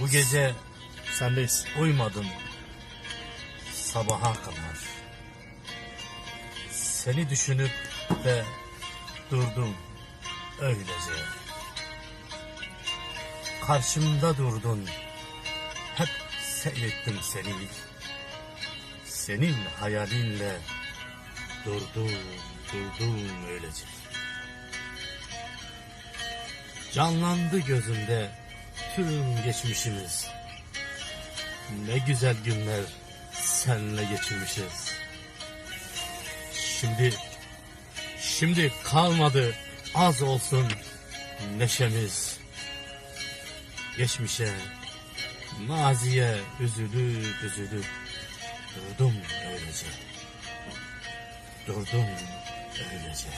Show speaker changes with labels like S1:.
S1: Bu gece
S2: Sendeyiz.
S1: uyumadım sabaha kadar. Seni düşünüp de durdum öylece. Karşımda durdun. Hep seyrettim seni. Senin hayalinle durdum, durdum öylece. Canlandı gözümde tüm geçmişimiz. Ne güzel günler senle geçirmişiz. Şimdi, şimdi kalmadı az olsun neşemiz. Geçmişe, maziye üzülüp üzülüp durdum öylece. Durdum öylece.